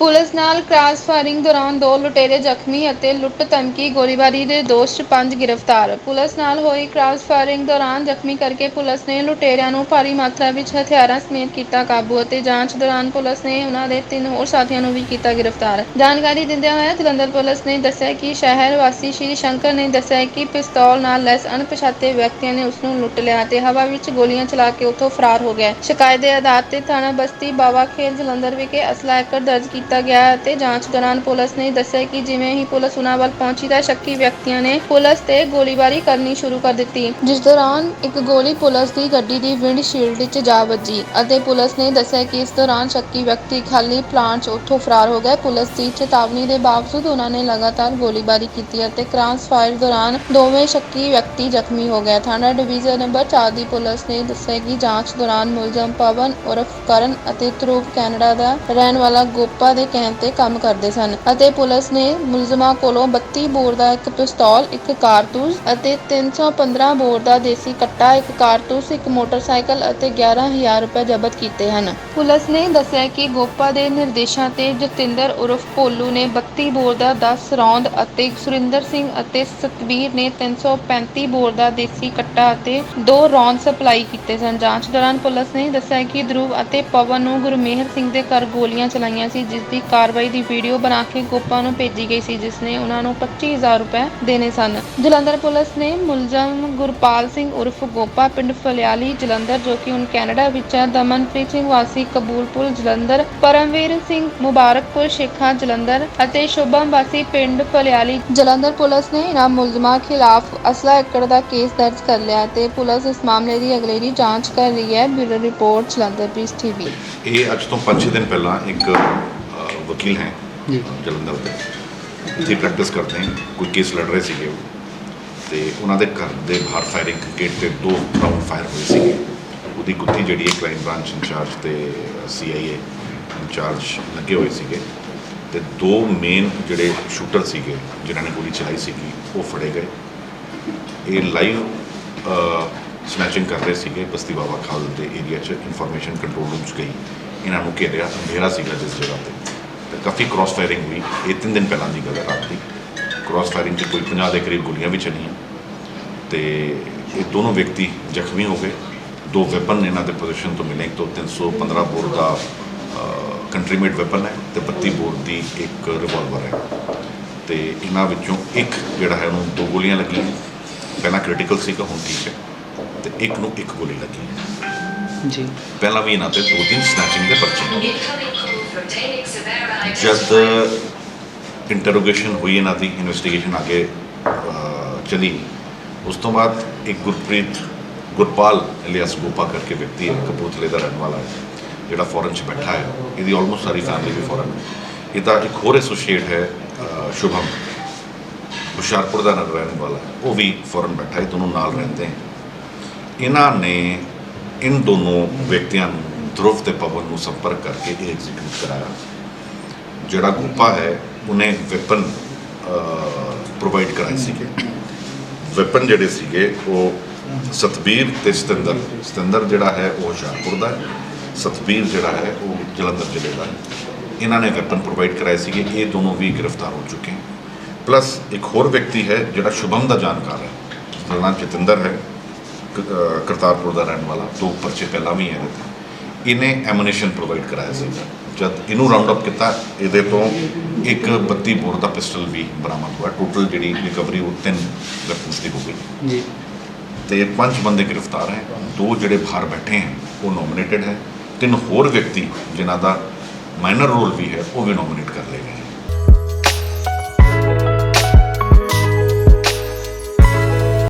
Police ਨਾਲ cross firing ਦੌਰਾਨ ਦੋ ਲੁਟੇਰੇ ਜ਼ਖਮੀ ਅਤੇ ਲੁੱਟ ਧਮਕੀ, ਗੋਲੀਬਾਰੀ ਦੇ ਦੋਸ਼ 'ਚ ਪੰਜ ਗ੍ਰਿਫਤਾਰ। ਪੁਲਿਸ ਨਾਲ ਹੋਈ ਕ੍ਰਾਸ ਫਾਇਰਿੰਗ ਦੌਰਾਨ ਜ਼ਖਮੀ ਕਰਕੇ ਪੁਲਿਸ ਨੇ ਲੁਟੇਰਿਆਂ ਨੂੰ ਭਾਰੀ ਮਾਤਰਾ ਵਿੱਚ ਹਥਿਆਰਾਂ ਸਮੇਤ ਕੀਤਾ ਕਾਬੂ ਅਤੇ ਜਾਂਚ ਦੌਰਾਨ ਪੁਲਿਸ ਨੇ ਉਹਨਾਂ ਦੇ ਤਿੰਨ ਹੋਰ ਸਾਥੀਆਂ ਨੂੰ ਵੀ ਕੀਤਾ ਗ੍ਰਿਫਤਾਰ। ਜਾਣਕਾਰੀ ਦਿੰਦਿਆਂ ਹੋਇਆ ਜਲੰਧਰ ਪੁਲਿਸ ਨੇ ਦੱਸਿਆ ਕਿ ਸ਼ਹਿਰ ਵਾਸੀ ਸ਼੍ਰੀ ਸ਼ੰਕਰ ਨੇ ਦੱਸਿਆ ਕਿ ਪਿਸਤੌਲ ਨਾਲ ਲੈਸ ਅਣਪਛਾਤੇ ਵਿਅਕਤੀਆਂ ਨੇ ਉਸ ਨੂੰ ਲੁੱਟ ਲਿਆ ਅਤੇ ਹਵਾ ਵਿੱਚ ਗੋਲੀਆਂ ਚਲਾ ਕੇ ਉੱਥੋਂ ਫਰਾਰ ਹੋ ਗਿਆ। ਸ਼ਿਕਾਇਤ ਦੇ ਆਧਾਰ ਤੇ ਥਾਣਾ ਬਸਤੀ ਬਾਵਾ ਖੇਲ ਜਲੰਧਰ ਵਿਖੇ ਅਸਲਾ ਐਕਟ ਦਰਜ ਕੀਤਾ ਕੀਤਾ ਗਿਆ ਅਤੇ ਜਾਂਚ ਦੌਰਾਨ ਪੁਲਿਸ ਨੇ ਦੱਸਿਆ ਕਿ ਜਿਵੇਂ ਹੀ ਪੁਲਿਸ ਉਨ੍ਹਾਂ ਵੱਲ ਪਹੁੰਚੀ ਤਾਂ ਸ਼ੱਕੀ ਵਿਅਕਤੀਆਂ ਨੇ ਪੁਲਿਸ ਤੇ ਗੋਲੀਬਾਰੀ ਕਰਨੀ ਸ਼ੁਰੂ ਕਰ ਦਿੱਤੀ। ਜਿਸ ਦੌਰਾਨ ਇੱਕ ਗੋਲੀ ਪੁਲਿਸ ਦੀ ਗੱਡੀ ਦੀ ਵਿੰਡਸ਼ੀਲਡ ਵਿੱਚ ਜਾ ਵੱਜੀ ਅਤੇ ਪੁਲਿਸ ਨੇ ਦੱਸਿਆ ਕਿ ਇਸ ਦੌਰਾਨ ਸ਼ੱਕੀ ਵਿਅਕਤੀ ਖਾਲੀ ਪਲਾਂਟ 'ਚ ਉੱਥੋਂ ਫਰਾਰ ਹੋ ਗਏ ਪੁਲਿਸ ਦੀ ਚੇਤਾਵਨੀ ਦੇ ਬਾਵਜੂਦ ਉਹਨਾਂ ਨੇ ਲਗਾਤਾਰ ਗੋਲੀਬਾਰੀ ਕੀਤੀ ਅਤੇ ਕ੍ਰਾਸ ਫਾਇਰ ਦੌਰਾਨ ਦੋਵੇਂ ਸ਼ੱਕੀ ਵਿਅਕਤੀ ਜ਼ਖਮੀ ਹੋ ਗਏ। ਥਾਣਾ ਡਿਵੀਜ਼ਨ ਨੰਬਰ 4 ਦੀ ਪੁਲਿਸ ਨੇ ਦੱਸਿਆ ਕਿ ਜਾਂਚ ਦੌਰਾਨ ਮੁਲਜ਼ਮ ਪਵਨ ਉਰਫ ਕਰਨ ਅਤੇ ਧਰੂਵ ਕੈਨੇਡਾ ਦਾ ਰਹਿਣ ਵਾਲਾ ਗੋਪਾ ਦੇ ਕਹਿਣ ਤੇ ਕੰਮ ਕਰਦੇ ਸਨ ਅਤੇ ਪੁਲਿਸ ਨੇ ਮੁਲਜ਼ਮਾਂ ਕੋਲੋਂ 32 ਬੋਰ ਦਾ ਇੱਕ ਪਿਸਤੌਲ, ਇੱਕ ਕਾਰਤੂਸ ਅਤੇ 315 ਬੋਰ ਦਾ ਦੇਸੀ ਕੱਟਾ, ਇੱਕ ਕਾਰਤੂਸ, ਇੱਕ ਮੋਟਰਸਾਈਕਲ ਅਤੇ 11000 ਰੁਪਏ ਜ਼ਬਤ ਕੀਤੇ ਹਨ। ਪੁਲਿਸ ਨੇ ਦੱਸਿਆ ਕਿ ਗੋਪਾ ਦੇ ਨਿਰਦੇਸ਼ਾਂ ਤੇ ਜਤਿੰਦਰ ਉਰਫ ਭੋਲੂ ਨੇ 32 ਬੋਰ ਦਾ 10 ਰੌਂਦ ਅਤੇ ਸੁਰਿੰਦਰ ਸਿੰਘ ਅਤੇ ਸਤਵੀਰ ਨੇ 335 ਬੋਰ ਦਾ ਦੇਸੀ ਕੱਟਾ ਅਤੇ ਦੋ ਰੌਂਦ ਸਪਲਾਈ ਕੀਤੇ ਸਨ। ਜਾਂਚ ਦੌਰਾਨ ਪੁਲਿਸ ਨੇ ਦੱਸਿਆ ਕਿ ਧਰੁਵ ਅਤੇ ਪਵਨ ਨੂੰ ਗੁਰਮੇਹਰ ਸਿੰਘ ਦੇ ਘਰ ਗੋਲੀਆਂ ਚਲਾਈਆਂ ਸੀ, ਜਿਸ ਦੀ ਕਾਰਵਾਈ ਦੀ ਵੀਡੀਓ ਬਣਾ ਕੇ ਗੋਪਾ ਨੂੰ ਭੇਜੀ ਗਈ ਸੀ, ਜਿਸ ਨੇ ਉਹਨਾਂ ਨੂੰ 25000 ਰੁਪਏ ਦੇਣੇ ਸਨ। ਜਲੰਧਰ ਪੁਲਿਸ ਨੇ ਮੁਲਜ਼ਮ ਗੁਰਪਾਲ ਸਿੰਘ ਉਰਫ ਗੋਪਾ ਪਿੰਡ ਫਲਿਆਲੀ, ਜਲੰਧਰ, ਜੋ ਕਿ ਹੁਣ ਕੈਨੇਡਾ ਵਿੱਚ ਹੈ, ਦਮਨਪ੍ਰੀਤ ਸਿੰਘ ਵਾਸੀ ਕਬੂਲਪੁਰ ਜਲੰਧਰ, ਪਰਮਵੀਰ ਸਿੰਘ ਮੁਬਾਰਕਪੁਰ, ਸ਼ੇਖਾਂ, ਜਲੰਧਰ ਅਤੇ ਸ਼ੁਭਮ ਵਾਸੀ ਪਿੰਡ ਫਲਿਆਲੀ। ਜਲੰਧਰ ਪੁਲਿਸ ਨੇ ਇਹਨਾਂ ਮੁਲਜ਼ਮਾਂ ਖਿਲਾਫ ਅਸਲਾ ਏਕੜ ਦਾ ਕੇਸ ਦਰਜ ਕਰ ਲਿਆ ਤੇ ਪੁਲਿਸ ਇਸ ਮਾਮਲੇ ਦੀ ਅਗਲੇਰੀ ਜਾਂਚ ਕਰ ਰਹੀ ਹੈ। Bureau report, Jalandhar peace TV ਇਹ ਅੱਜ ਤੋਂ 5 ਦਿਨ ਪਹਿਲਾਂ ਇੱਕ ਹੈ ਜੀ। ਜਲੰਧਰ ਦੇ ਇੱਥੇ ਪ੍ਰੈਕਟਿਸ ਕਰਦੇ ਹਨ ਕੋਈ ਕੇਸ ਲੜ ਰਹੇ ਸੀਗੇ ਉਹ ਤੇ ਉਹਨਾਂ ਦੇ ਘਰ ਦੇ ਬਾਹਰ ਫਾਇਰਿੰਗ ਗੇਟ ਤੇ ਦੋ ਰਾਉਂਡ ਫਾਇਰ ਹੋਏ ਸੀਗੇ ਉਹਦੀ ਗੁੱਥੀ ਜਿਹੜੀ ਹੈ ਕ੍ਰਾਈਮ ਬ੍ਰਾਂਚ ਇੰਚਾਰਜ ਤੇ ਸੀਆਈਏ ਇੰਚਾਰਜ ਲੱਗੇ ਹੋਏ ਸੀਗੇ ਤੇ ਦੋ ਮੇਨ ਜਿਹੜੇ ਸ਼ੂਟਰ ਸੀਗੇ ਜਿਨ੍ਹਾਂ ਨੇ ਗੋਲੀ ਚਲਾਈ ਸੀਗੀ ਉਹ ਫੜੇ ਗਏ ਇਹ ਲਾਈਵ ਸਨੈਚਿੰਗ ਕਰ ਰਹੇ ਸੀਗੇ ਬਸਤੀ ਬਾਬਾ ਖਾਲ ਦੇ ਏਰੀਆ 'ਚ ਇਨਫੋਰਮੇਸ਼ਨ ਕੰਟਰੋਲ ਰੂਮ 'ਚ ਗਈ ਇਹਨਾਂ ਨੂੰ ਘੇਰਿਆ ਅੰਧੇਰਾ ਸੀਗਾ ਜਿਸ ਜਗ੍ਹਾ ਤੇ ਤੇ ਕਾਫੀ ਕ੍ਰਾਸ ਫਾਇਰਿੰਗ ਹੋਈ। ਇਹ ਤਿੰਨ ਦਿਨ ਪਹਿਲਾਂ ਦੀ ਗੱਲ ਹੈ ਰਾਤ ਦੀ। ਕ੍ਰਾਸ ਫਾਇਰਿੰਗ 'ਚ ਕੋਈ 50 ਦੇ ਕਰੀਬ ਗੋਲੀਆਂ ਵੀ ਚੱਲੀਆਂ। ਤੇ ਇਹ ਦੋਨੋਂ ਵਿਅਕਤੀ ਜ਼ਖਮੀ ਹੋ ਗਏ। ਦੋ ਵੈਪਨ ਇਹਨਾਂ ਦੇ ਪੋਜੀਸ਼ਨ ਤੋਂ ਮਿਲੇ। ਇੱਕ ਤੋਂ 315 ਬੋਰ ਦਾ ਕੰਟਰੀਮੇਟ ਵੈਪਨ ਹੈ ਤੇ 32 ਬੋਰ ਦੀ ਇੱਕ ਰਿਵਾਲਵਰ ਹੈ। ਤੇ ਇਹਨਾਂ ਵਿੱਚੋਂ ਇੱਕ ਜਿਹੜਾ ਹੈ ਉਹਨੂੰ ਦੋ ਗੋਲੀਆਂ ਲੱਗੀਆਂ। ਪਹਿਲਾਂ ਕ੍ਰਿਟੀਕਲ ਸੀਗਾ ਹੁਣ ਠੀਕ ਹੈ। ਤੇ ਇੱਕ ਨੂੰ ਇੱਕ ਗੋਲੀ ਲੱਗੀ ਜੀ। ਪਹਿਲਾਂ ਵੀ ਇਹਨਾਂ ਤੇ ਦੋ ਦਿਨ ਸਨੈਚਿੰਗ ਦੇ ਪਰਚੇ। ਜਦ ਇੰਟਰੋਗੇਸ਼ਨ ਹੋਈ ਇਹਨਾਂ ਦੀ ਇਨਵੈਸਟੀਗੇਸ਼ਨ ਅੱਗੇ ਚਲੀ ਉਸ ਤੋਂ ਬਾਅਦ ਇੱਕ ਗੁਰਪ੍ਰੀਤ ਗੁਰਪਾਲ ਇਲੀਅਸ ਗੋਪਾ ਕਰਕੇ ਵਿਅਕਤੀ ਹੈ ਕਪੂਰਥਲੇ ਦਾ ਰਹਿਣ ਵਾਲਾ ਹੈ ਜਿਹੜਾ ਫੋਰਨ 'ਚ ਬੈਠਾ ਹੈ ਇਹਦੀ ਆਲਮੋਸਟ ਸਾਰੀ ਫੈਮਿਲੀ ਵੀ ਫੋਰਨ ਇਹਦਾ ਇੱਕ ਹੋਰ ਐਸੋਸੀਏਟ ਹੈ ਸ਼ੁਭਮ ਹੁਸ਼ਿਆਰਪੁਰ ਦਾ ਰਹਿਣ ਵਾਲਾ ਉਹ ਵੀ ਫੋਰਨ ਬੈਠਾ ਹੈ ਦੋਨੋਂ ਨਾਲ ਰਹਿੰਦੇ ਹਨ ਇਹਨਾਂ ਨੇ ਇਨ ਦੋਨੋਂ ਵਿਅਕਤੀਆਂ ਨੂੰ ਧਰੁਵ ਤੇ ਪਵਨ ਨੂੰ ਸੰਪਰਕ ਕਰਕੇ ਇਹ ਐਗਜ਼ੀਕਿਊਟ ਕਰਾਇਆ ਜਿਹੜਾ ਗੋਪਾ ਹੈ ਉਹਨੇ ਵੈਪਨ ਪ੍ਰੋਵਾਈਡ ਕਰਾਏ ਸੀਗੇ ਵੈਪਨ ਜਿਹੜੇ ਸੀਗੇ ਉਹ ਸਤਬੀਰ ਤੇ ਸਤਿੰਦਰ ਸਤਿੰਦਰ ਜਿਹੜਾ ਹੈ ਉਹ ਹੁਸ਼ਿਆਰਪੁਰ ਦਾ ਹੈ ਸਤਬੀਰ ਜਿਹੜਾ ਹੈ ਉਹ ਜਲੰਧਰ ਜ਼ਿਲ੍ਹੇ ਦਾ ਹੈ ਇਹਨਾਂ ਨੇ ਵੈਪਨ ਪ੍ਰੋਵਾਈਡ ਕਰਾਏ ਸੀਗੇ ਇਹ ਦੋਨੋਂ ਵੀ ਗ੍ਰਿਫਤਾਰ ਹੋ ਚੁੱਕੇ ਪਲੱਸ ਇੱਕ ਹੋਰ ਵਿਅਕਤੀ ਹੈ ਜਿਹੜਾ ਸ਼ੁਭਮ ਦਾ ਜਾਣਕਾਰ ਹੈ ਜਿਸਦਾ ਨਾਮ ਜਤਿੰਦਰ ਹੈ ਕਰਤਾਰਪੁਰ ਦਾ ਰਹਿਣ ਵਾਲਾ ਦੋ ਪਰਚੇ ਪਹਿਲਾਂ ਵੀ ਹੈ ਇਹਦੇ ਇਹਨੇ ਐਮੂਨੇਸ਼ਨ ਪ੍ਰੋਵਾਈਡ ਕਰਾਇਆ ਸੀ। ਜਦ ਇਹਨੂੰ ਰਾਉਂਡ ਅਪ ਕੀਤਾ ਇਹਦੇ ਤੋਂ ਇੱਕ 32 ਬੋਰ ਦਾ ਪਿਸਟਲ ਵੀ ਬਰਾਮਦ ਹੋਇਆ। ਟੋਟਲ ਜਿਹੜੀ ਰਿਕਵਰੀ ਉਹ ਤਿੰਨ ਵੈਪਨਸ ਦੀ ਹੋ ਗਈ। ਜੀ। ਤੇ ਪੰਜ ਬੰਦੇ ਗ੍ਰਿਫਤਾਰ ਹੈ। ਦੋ ਜਿਹੜੇ ਬਾਹਰ ਬੈਠੇ ਹਨ ਉਹ ਨੋਮੀਨੇਟਡ ਹੈ। ਤਿੰਨ ਹੋਰ ਵਿਅਕਤੀ ਜਿਨ੍ਹਾਂ ਦਾ ਮਾਈਨਰ ਰੋਲ ਵੀ ਹੈ ਉਹ ਵੀ ਨੋਮੀਨੇਟ ਕਰ ਲਏ ਗਏ